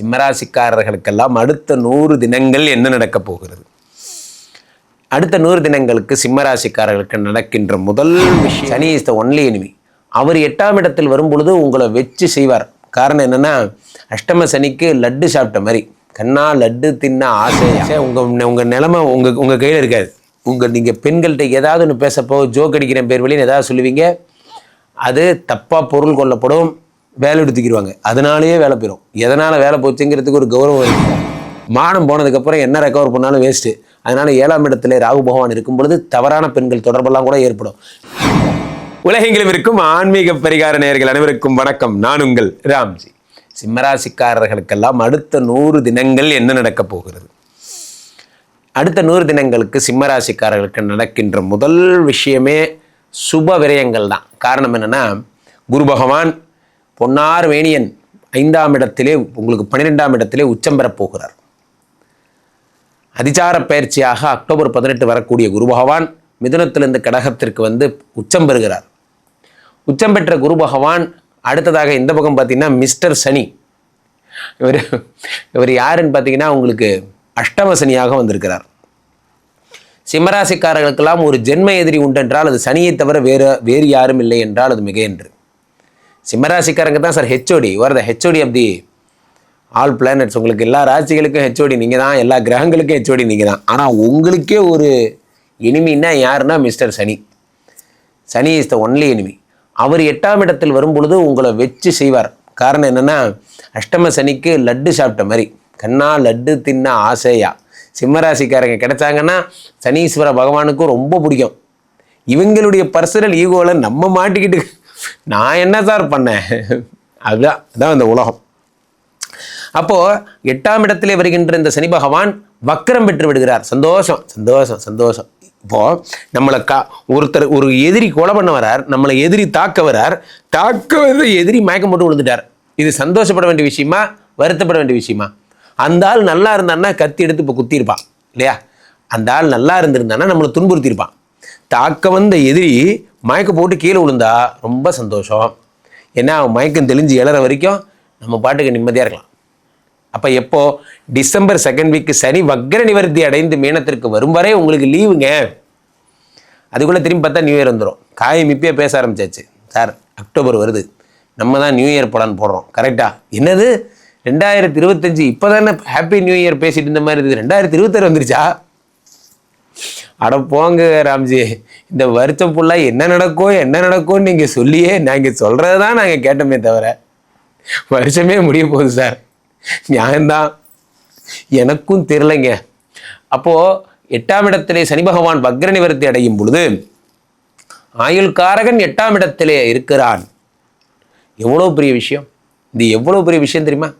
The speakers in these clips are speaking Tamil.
சிம்மராசிக்காரர்களுக்கெல்லாம் அடுத்த நூறு தினங்கள் என்ன நடக்கப் போகிறது? அடுத்த நூறு தினங்களுக்கு சிம்மராசிக்காரர்களுக்கு நடக்கின்ற முதல் விஷயம் Sani is the only enemy அவர் எட்டாம் இடத்தில் வரும்பொழுது உங்களை வச்சு செய்வார். காரணம் என்னன்னா அஷ்டம சனிக்கு லட்டு சாப்பிட்ட மாதிரி. கண்ணா லட்டு தின்ன ஆசை உங்கள் உங்கள் நிலமை உங்கள் உங்கள் கையில் இருக்காது. உங்கள் நீங்கள் பெண்கள்கிட்ட ஏதாவது ஒன்று பேசப்போ ஜோக் அடிக்கிற பேர் வழின்னு ஏதாவது சொல்லுவீங்க. அது தப்பாக பொருள் கொள்ளப்படும். வேலை எடுத்துக்கிடுவாங்க அதனாலேயே வேலை போயிடும் எதனால் வேலை போச்சுங்கிறதுக்கு ஒரு கௌரவம் இருக்கும் மானம் போனதுக்கப்புறம் என்ன ரெக்கவர் பண்ணாலும் வேஸ்ட்டு அதனால் ஏழாம் இடத்துல ராகு பகவான் இருக்கும் பொழுது தவறான பெண்கள் தொடர்பெல்லாம் கூட ஏற்படும். உலகெங்கிலும் இருக்கும் ஆன்மீக பரிகார நேர்கள் அனைவருக்கும் வணக்கம். நான் உங்கள் ராம்ஜி. சிம்மராசிக்காரர்களுக்கெல்லாம் அடுத்த நூறு தினங்கள் என்ன நடக்கப் போகிறது? அடுத்த நூறு தினங்களுக்கு சிம்மராசிக்காரர்களுக்கு நடக்கின்ற முதல் விஷயமே சுப விரயங்கள் தான் காரணம் என்னென்னா குரு பகவான் பொன்னார் வேணியன் ஐந்தாம் இடத்திலே உங்களுக்கு பன்னிரெண்டாம் இடத்திலே உச்சம் பெறப் போகிறார். அதிசார பயிற்சியாக அக்டோபர் பதினெட்டு வரக்கூடிய குரு பகவான் மிதுனத்திலிருந்து கடகத்திற்கு வந்து உச்சம் பெறுகிறார். உச்சம் பெற்ற குரு பகவான் அடுத்ததாக இந்த பக்கம் பார்த்தீங்கன்னா மிஸ்டர் சனி. இவர் இவர் யாருன்னு பார்த்தீங்கன்னா உங்களுக்கு அஷ்டம சனியாக வந்திருக்கிறார். சிம்மராசிக்காரர்களுக்கெல்லாம் ஒரு ஜென்ம எதிரி உண்டென்றால் அது சனியை தவிர வேறு வேறு யாரும் இல்லை என்றால் அது மிக என்று சிம்மராசிக்காரங்க தான் sir HOD your the HOD of the all planets உங்களுக்கு எல்லா ராசிகளுக்கும் ஹெச்ஓடி நீங்கள் தான் எல்லா கிரகங்களுக்கும் ஹெச்ஓடி நீங்கள் தான். ஆனால் உங்களுக்கே ஒரு இனிமின்னா யாருன்னா mister Sani. Sani is the only enemy அவர் எட்டாம் இடத்தில் வரும்பொழுது உங்களை வச்சு செய்வார். காரணம் என்னென்னா அஷ்டம சனிக்கு லட்டு சாப்பிட்ட மாதிரி. கண்ணா லட்டு தின்ன ஆசையா. சிம்மராசிக்காரங்க கிடைச்சாங்கன்னா சனீஸ்வர பகவானுக்கும் ரொம்ப பிடிக்கும். இவங்களுடைய பர்சனல் ஈகோவில் நம்ம மாட்டிக்கிட்டு நான் என்ன சார் பண்ணேன்? அதுதான் அதான் இந்த உலகம். அப்போ எட்டாம் இடத்திலே வருகின்ற இந்த சனி பகவான் வக்கரம் பெற்று விடுகிறார். சந்தோஷம் சந்தோஷம் சந்தோஷம். இப்போ நம்மளை கா ஒருத்தர் ஒரு எதிரி கொலை பண்ண வரார் நம்மளை எதிரி தாக்க வரார் தாக்க வந்து எதிரி மயக்கம் போட்டு விழுந்துட்டார். இது சந்தோஷப்பட வேண்டிய விஷயமா? வருத்தப்பட வேண்டிய விஷயமா? அந்த ஆள் நல்லா இருந்தான்னா கத்தி எடுத்து இப்போ குத்திருப்பான் இல்லையா? அந்த ஆள் நல்லா இருந்திருந்தான்னா நம்மளை துன்புறுத்தியிருப்பான். தாக்க வந்த எதிரி மயக்கம் போட்டு கீழே விழுந்தா ரொம்ப சந்தோஷம். ஏன்னா அவன் மயக்கம் தெளிஞ்சு எழற வரைக்கும் நம்ம பாட்டுக்கு நிம்மதியாக இருக்கலாம். அப்போ எப்போ? டிசம்பர் செகண்ட் வீக்கு சனி வக்ர நிவர்த்தி அடைந்து மீனத்திற்கு வரும் வரை உங்களுக்கு லீவுங்க அதுக்குள்ளே திரும்பி பார்த்தா நியூ இயர் வந்துடும் காயம் இப்பயே பேச ஆரம்பிச்சாச்சு. சார் அக்டோபர் வருது. நம்ம தான் நியூ இயர் படம் போடுறோம். கரெக்டாக என்னது? ரெண்டாயிரத்தி இருபத்தஞ்சு இப்போ தானே ஹாப்பி நியூ இயர் பேசிட்டு இருந்த மாதிரி இருக்குது. ரெண்டாயிரத்தி இருபத்தாறு வந்துருச்சா? அட போங்க ராம்ஜி. இந்த வருத்தம் ஃபுல்லாக என்ன நடக்கும் என்ன நடக்கும்னு நீங்கள் சொல்லியே நாங்கள் சொல்கிறது தான் நாங்கள் கேட்டோமே தவிர வருஷமே முடிய போகுது சார். நியாயம்தான். எனக்கும் தெரிலங்க அப்போது எட்டாம் இடத்திலே சனி பகவான் வக்ர நிவர்த்தி அடையும் பொழுது ஆயுள்காரகன் எட்டாம் இடத்திலே இருக்கிறான். எவ்வளோ பெரிய விஷயம்? இது எவ்வளோ பெரிய விஷயம் தெரியுமா?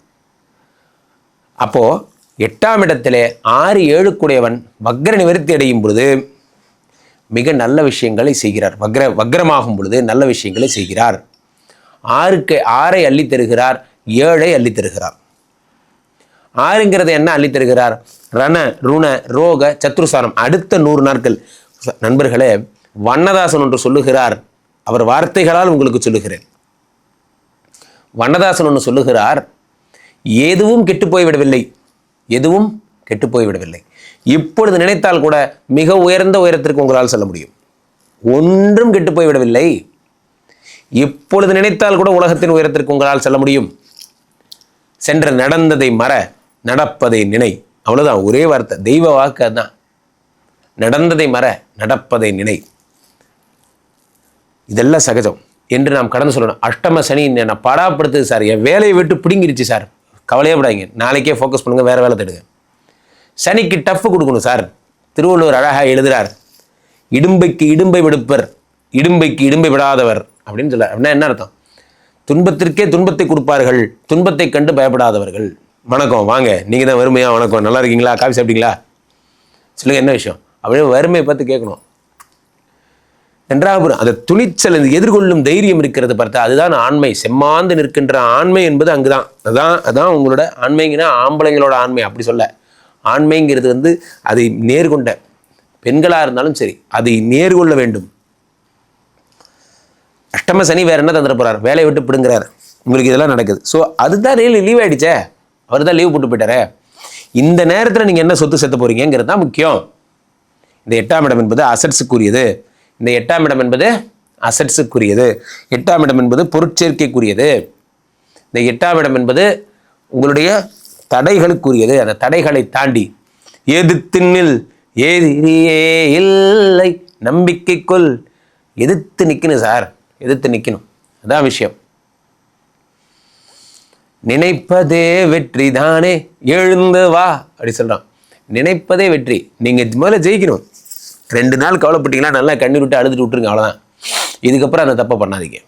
அப்போது எட்டாம் இடத்திலே ஆறு ஏழுக்குடையவன் வக்ர நிவர்த்தி அடையும் பொழுது மிக நல்ல விஷயங்களை செய்கிறார். வக்ர வக்ரமாகும் பொழுது நல்ல விஷயங்களை செய்கிறார். ஆறுக்கு ஆறை அள்ளி தருகிறார் ஏழை அள்ளி தருகிறார். ஆறுங்கிறது என்ன அள்ளி தருகிறார்? ரண ருண ரோக சத்ருசாரம் அடுத்த நூறு நாட்கள் நண்பர்களே வண்ணதாசன் ஒன்று சொல்லுகிறார். அவர் வார்த்தைகளால் உங்களுக்கு சொல்லுகிறேன். வண்ணதாசன் ஒன்று சொல்லுகிறார் எதுவும் கெட்டு போய்விடவில்லை. எதுவும் கெட்டு போய்விடவில்லை. இப்பொழுது நினைத்தால் கூட மிக உயர்ந்த உயரத்திற்கு உங்களால் செல்ல முடியும். ஒன்றும் கெட்டு போய்விடவில்லை. இப்பொழுது நினைத்தால் கூட உலகத்தின் உயரத்திற்கு உங்களால் செல்ல முடியும். சென்ற நடந்ததை மற நடப்பதை நினை. அவ்வளவுதான். ஒரே வார்த்தை. தெய்வ வாக்கு அதுதான் நடந்ததை மற நடப்பதை நினை. இதெல்லாம் சகஜம். என்று நாம் கடந்து சொல்லணும். அஷ்டம சனி என்னை படாப்படுத்துது சார். என் வேலையை விட்டு பிடுங்கிருச்சு சார். கவலையே விடாங்க நாளைக்கே ஃபோக்கஸ் பண்ணுங்க. வேற வேலை தேடுங்க. சனிக்கு டஃப் கொடுக்கணும் சார். திருவள்ளுவர் அழகாக எழுதுறார். இடும்பைக்கு இடும்பை விடுப்பர் இடும்பைக்கு இடும்பை விடாதவர் அப்படின்னு சொல்ல அப்படின்னா என்ன அர்த்தம்? துன்பத்திற்கே துன்பத்தை கொடுப்பார்கள் துன்பத்தை கண்டு பயப்படாதவர்கள். வணக்கம் வாங்க. நீங்கள் தான் வறுமையாக வணக்கம். நல்லா இருக்கீங்களா? காஃபி சாப்பிட்டீங்களா? சொல்லுங்கள் என்ன விஷயம்? அப்படியே வறுமையை பார்த்து கேட்கணும். நன்றாக அந்த துணிச்சல் இந்த எதிர்கொள்ளும் தைரியம் இருக்கிறது பார்த்தா அதுதான் ஆண்மை. செம்மாந்து நிற்கின்ற ஆண்மை என்பது அங்குதான். அதான் அதான் உங்களோட ஆண்மைங்கன்னா ஆம்பளைங்களோட ஆண்மை. அப்படி சொல்ல. ஆண்மைங்கிறது வந்து அதை நேர்கொண்ட பெண்களாக இருந்தாலும் சரி அதை நேர்கொள்ள வேண்டும். அஷ்டம சனி வேறு என்ன தந்துட போகிறார் வேலையை விட்டு பிடுங்கிறார். உங்களுக்கு இதெல்லாம் நடக்குது. ஸோ அதுதான் ரீல் லீவ் ஆகிடுச்சே அவர் தான் லீவ் போட்டு போயிட்டாரே. இந்த நேரத்தில் நீங்கள் என்ன சொத்து செத்த போகிறீங்கிறது தான் முக்கியம். இந்த எட்டாம் இடம் என்பது அசட்ஸுக்குரியது இந்த எட்டாம் இடம் என்பது அசட்ஸுக்குரியது எட்டாம் இடம் என்பது பொருட்சேர்க்கைக்குரியது. இந்த எட்டாம் இடம் என்பது உங்களுடைய தடைகளுக்குரியது. அந்த தடைகளை தாண்டி எதிர்த்தின்னில் ஏதிரியே இல்லை. நம்பிக்கைக்குள் எதிர்த்து நிற்கணும் சார். எதிர்த்து நிற்கணும் அதான் விஷயம். நினைப்பதே வெற்றி தானே. எழுந்து வா. அப்படி சொல்கிறான் நினைப்பதே வெற்றி. நீங்கள் முதல்ல ஜெயிக்கணும். ரெண்டு நாள் கவலைப்பட்டீங்களா நல்லா கண்ணீர் விட்டு அழுதுட்டு விட்டுருங்க. அவ்வளோதான் இதுக்கப்புறம் அந்த தப்பை பண்ணாதீங்க.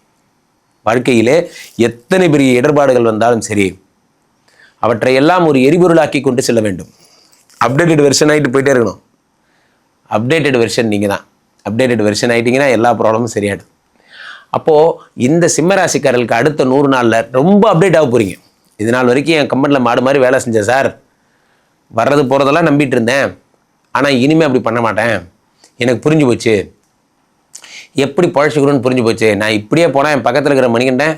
வாழ்க்கையிலே எத்தனை பெரிய இடர்பாடுகள் வந்தாலும் சரி அவற்றை எல்லாம் ஒரு எரிபொருளாக்கி கொண்டு செல்ல வேண்டும். அப்டேட்டட் வெர்ஷன் ஆகிட்டு போயிட்டே இருக்கணும். அப்டேட்டட் வெர்ஷன் நீங்கள் தான் அப்டேட்டட் வெர்ஷன் ஆகிட்டீங்கன்னா எல்லா ப்ராப்ளமும் சரியாயிடும். அப்போது இந்த சிம்ம ராசிக்காரர்களுக்கு அடுத்த நூறு நாளில் ரொம்ப அப்டேட் ஆக போகிறீங்க இது நாள் வரைக்கும் என் கம்பெனியில் மாடு மாதிரி வேலை செஞ்சேன் சார். வர்றது போகிறதெல்லாம் நம்பிட்டு இருந்தேன். ஆனால் இனிமேல் அப்படி பண்ண மாட்டேன். எனக்கு புரிஞ்சு போச்சு. எப்படி பழச்சிக்கணும்னு புரிஞ்சு போச்சு. நான் இப்படியே போனால் என் பக்கத்தில் இருக்கிற மணிகண்டன்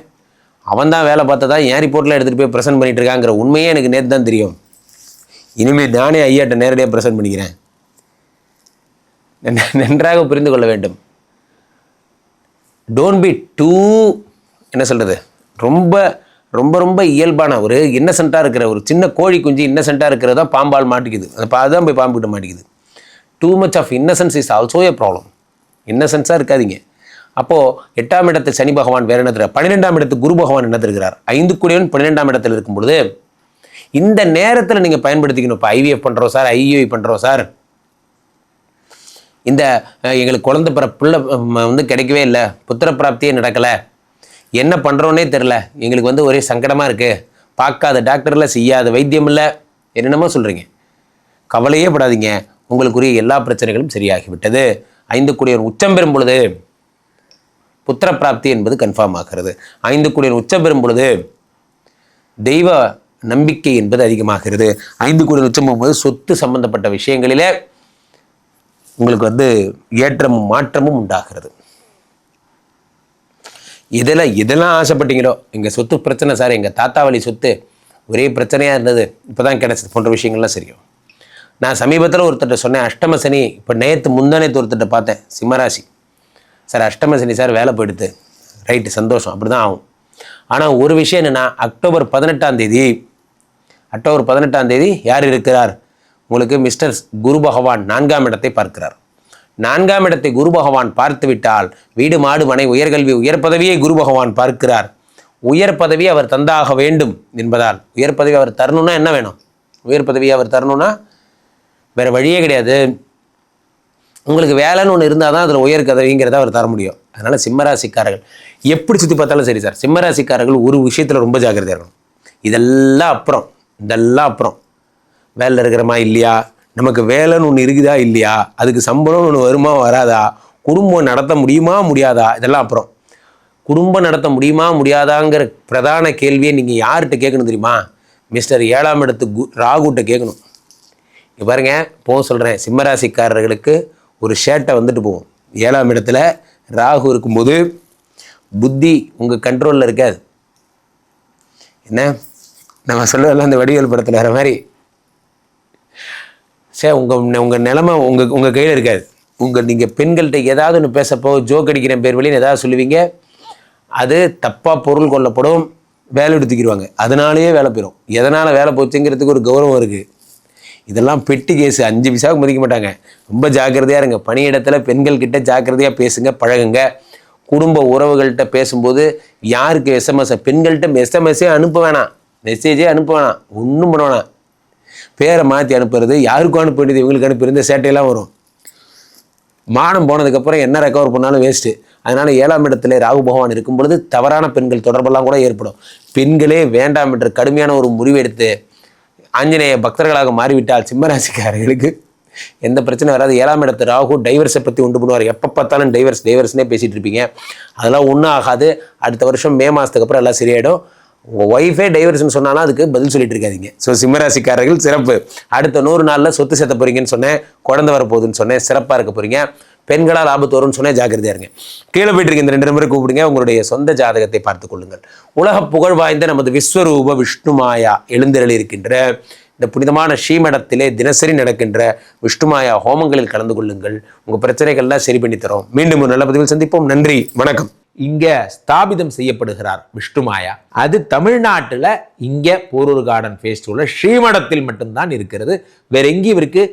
அவன் தான் வேலை பார்த்ததா என் ரிப்போர்ட்டில் எடுத்துகிட்டு போய் ப்ரெசென்ட் பண்ணிட்டு இருக்காங்கிற உண்மையே எனக்கு நேற்று தான் தெரியும். இனிமேல் நானே ஐயாட்ட நேரடியாக ப்ரெசென்ட் பண்ணிக்கிறேன். நன்றாக புரிந்து கொள்ள வேண்டும். டோன்ட் பி டூ என்ன சொல்கிறது ரொம்ப ரொம்ப ரொம்ப இயல்பான ஒரு இன்னசென்ட்டாக இருக்கிற ஒரு சின்ன கோழி குஞ்சு இன்னசென்ட்டாக இருக்கிறது தான் பாம்பால் மாட்டிக்குது. அந்த பா தான் போய் பாம்புக்கிட்ட மாட்டிக்குது. Too much of innocence is also a problem இன்னசென்ஸாக இருக்காதீங்க. அப்போது எட்டாம் இடத்தில் சனி பகவான் வேறு என்ன தருகிறார்? பன்னிரெண்டாம் இடத்து குரு பகவான் என்ன தருகிறார்? ஐந்து கூடியவன் பன்னிரெண்டாம் இடத்துல இருக்கும் பொழுது இந்த நேரத்தில் நீங்கள் பயன்படுத்திக்கணும். இப்போ ஐவிஎஃப் பண்ணுறோம் சார் ஐஇஐ பண்ணுறோம் சார். இந்த எங்களுக்கு குழந்த பிற பிள்ளை வந்து கிடைக்கவே இல்லை. புத்திர பிராப்தியே நடக்கலை. என்ன பண்ணுறோன்னே தெரில எங்களுக்கு வந்து ஒரே சங்கடமாக இருக்குது பார்க்காத டாக்டரில் செய்யாத வைத்தியம் இல்லை. என்னென்னமோ சொல்கிறீங்க கவலையே படாதீங்க. உங்களுக்குரிய எல்லா பிரச்சனைகளும் சரியாகிவிட்டது. ஐந்து கூடியவர் உச்சம் பெறும் பொழுது புத்திர பிராப்தி என்பது கன்ஃபார்ம் ஆகிறது. ஐந்து கூடியவன் உச்சம் பெறும் பொழுது தெய்வ நம்பிக்கை என்பது அதிகமாகிறது. ஐந்து கூடியவன் உச்சம் போகும்போது சொத்து சம்பந்தப்பட்ட விஷயங்களிலே உங்களுக்கு வந்து ஏற்றமும் மாற்றமும் உண்டாகிறது. இதில் இதெல்லாம் ஆசைப்பட்டீங்களோ எங்கள் சொத்து பிரச்சனை சார் எங்கள் தாத்தா வழி சொத்து ஒரே பிரச்சனையாக இருந்தது. இப்போ தான் கிடச்சது. போன்ற விஷயங்கள்லாம் சரியும் நான் சமீபத்தில் ஒருத்தர்கிட்ட சொன்னேன் அஷ்டம சனி இப்போ நேற்று முந்தானேத்து ஒருத்தர்கிட்ட பார்த்தேன் சிம்மராசி சார் அஷ்டம சனி சார் வேலை போயிடுது. ரைட்டு சந்தோஷம். அப்படி தான் ஆகும். ஆனால் ஒரு விஷயம் என்னென்னா அக்டோபர் பதினெட்டாம் தேதி அக்டோபர் பதினெட்டாம் தேதி யார் இருக்கிறார்? உங்களுக்கு மிஸ்டர் குரு பகவான் நான்காம் இடத்தை பார்க்கிறார். நான்காம் இடத்தை குரு பகவான் பார்த்துவிட்டால் வீடு மாடு மனை உயர்கல்வி உயர் பதவியை குரு பகவான் பார்க்கிறார். உயர் பதவி அவர் தந்தாக வேண்டும் என்பதால் உயர் பதவி அவர் தரணும்னா என்ன வேணும்? உயர் பதவி அவர் தரணும்னா வேறு வழியே கிடையாது. உங்களுக்கு வேலைன்னு ஒன்று இருந்தால் தான் அதில் உயர் கதவிங்கிறத அவர் தர முடியும். அதனால் சிம்மராசிக்காரர்கள் எப்படி சுற்றி பார்த்தாலும் சரி சார் சிம்மராசிக்காரர்கள் ஒரு விஷயத்தில் ரொம்ப ஜாக்கிரதையாக இருக்கணும். இதெல்லாம் அப்புறம் இதெல்லாம் அப்புறம். வேலையில் இருக்கிறமா இல்லையா? நமக்கு வேலைன்னு ஒன்று இருக்குதா இல்லையா? அதுக்கு சம்பளம்னு ஒன்று வருமா வராதா? குடும்பம் நடத்த முடியுமா முடியாதா? இதெல்லாம் அப்புறம். குடும்பம் நடத்த முடியுமா முடியாதாங்கிற பிரதான கேள்வியை நீங்கள் யார்கிட்ட கேட்கணும் தெரியுமா? மிஸ்டர் ஏழாம் இடத்து கு ராகுட்ட கேட்கணும். இங்கே பாருங்கள் போக சொல்கிறேன் சிம்மராசிக்காரர்களுக்கு ஒரு ஷேட்டை வந்துட்டு போகும். ஏழாம் இடத்துல ராகு இருக்கும்போது புத்தி உங்கள் கண்ட்ரோலில் இருக்காது. என்ன? நம்ம சொல்லுவதில்ல அந்த வடிவேல் படத்தில் வர மாதிரி. சே உங்கள் உங்கள் நிலமை உங்கள் உங்கள் கையில் இருக்காது. உங்கள் நீங்கள் பெண்கள்கிட்ட ஏதாவது ஒன்று பேசப்போ ஜோக் அடிக்கிற பேர் வழின்னு ஏதாவது சொல்லுவீங்க அது தப்பாக பொருள் கொள்ளப்படும் வேலை எடுத்துக்கிடுவாங்க அதனாலேயே வேலை போயிடும் எதனால் வேலை போச்சுங்கிறதுக்கு ஒரு கௌரவம் இருக்குது இதெல்லாம் பெட்டி கேஸு. அஞ்சு பைசாவுக்கு மதிக்க மாட்டாங்க. ரொம்ப ஜாக்கிரதையாக இருங்க. பணியிடத்தில் பெண்கள் கிட்ட ஜாக்கிரதையாக பேசுங்க பழகுங்க. குடும்ப உறவுகள்கிட்ட பேசும்போது யாருக்கு எஸ்எம்எஸ் பெண்கள்கிட்ட எஸ்எம்எஸ்ஸே அனுப்ப வேணாம். மெசேஜே அனுப்ப வேணாம். ஒன்றும் பண்ண வேணாம். பேரை மாற்றி அனுப்புறது யாருக்கும் அனுப்ப வேண்டியது இவங்களுக்கு அனுப்பி சேட்டையெல்லாம் வரும். மானம் போனதுக்கப்புறம் என்ன ரெக்கவர் பண்ணாலும் வேஸ்ட்டு அதனால் ஏழாம் இடத்துல ராகு பகவான் இருக்கும் பொழுது தவறான பெண்கள் தொடர்பெல்லாம் கூட ஏற்படும். பெண்களே வேண்டாம் என்ற கடுமையான ஒரு முடிவெடுத்து ஆஞ்சநேய பக்தர்களாக மாறிவிட்டால் சிம்மராசிக்காரர்களுக்கு எந்த பிரச்சனை வராது. ஏழாம் இடத்து ராகு டைவர்ஸை பற்றி உண்டு பண்ணுவார். எப்போ பார்த்தாலும் டைவர்ஸ் டைவர்ஸ்னே பேசிகிட்டு இருப்பீங்க. அதெல்லாம் ஒன்றும் ஆகாது. அடுத்த வருஷம் மே மாதத்துக்கு அப்புறம் எல்லாம் சரியாயிடும். உங்கள் ஒய்ஃபே டைவர்ஸ்னு சொன்னாலும் அதுக்கு பதில் சொல்லிட்டு இருக்காதீங்க. ஸோ சிம்மராசிக்காரர்கள் சிறப்பு. அடுத்த நூறு நாளில் சொத்து சேர்த்த போகிறீங்கன்னு சொன்னேன். குழந்தை வரப்போகுதுன்னு சொன்னேன். சிறப்பாக இருக்க போகிறீங்க பெண்களால் ஆபத்து வரும்னு சொன்னா ஜாக்கிரதையா இருங்க. கீழே போயிட்டு இருக்க இந்த ரெண்டு நம்பரை கூப்பிடுங்க உங்களுடைய சொந்த ஜாதகத்தை பார்த்துக் கொள்ளுங்கள். உலக புகழ் வாய்ந்த நமது விஸ்வரூப விஷ்ணுமாயா எழுந்தருளி இருக்கின்ற இந்த புனிதமான ஸ்ரீமடத்திலே தினசரி நடக்கின்ற விஷ்ணுமாயா ஹோமங்களில் கலந்து கொள்ளுங்கள். உங்கள் பிரச்சனைகள்லாம் சரி பண்ணி தரோம். மீண்டும் ஒரு நல்ல பதிவில் சந்திப்போம். நன்றி வணக்கம். இங்கே ஸ்தாபிதம் செய்யப்படுகிறார் விஷ்ணுமாயா அது தமிழ்நாட்டில் இங்கே போரூர் கார்டன் ஃபேஸ்டிவலில் ஸ்ரீமடத்தில் மட்டும்தான் இருக்கிறது. வேற எங்கேயும் இருக்குது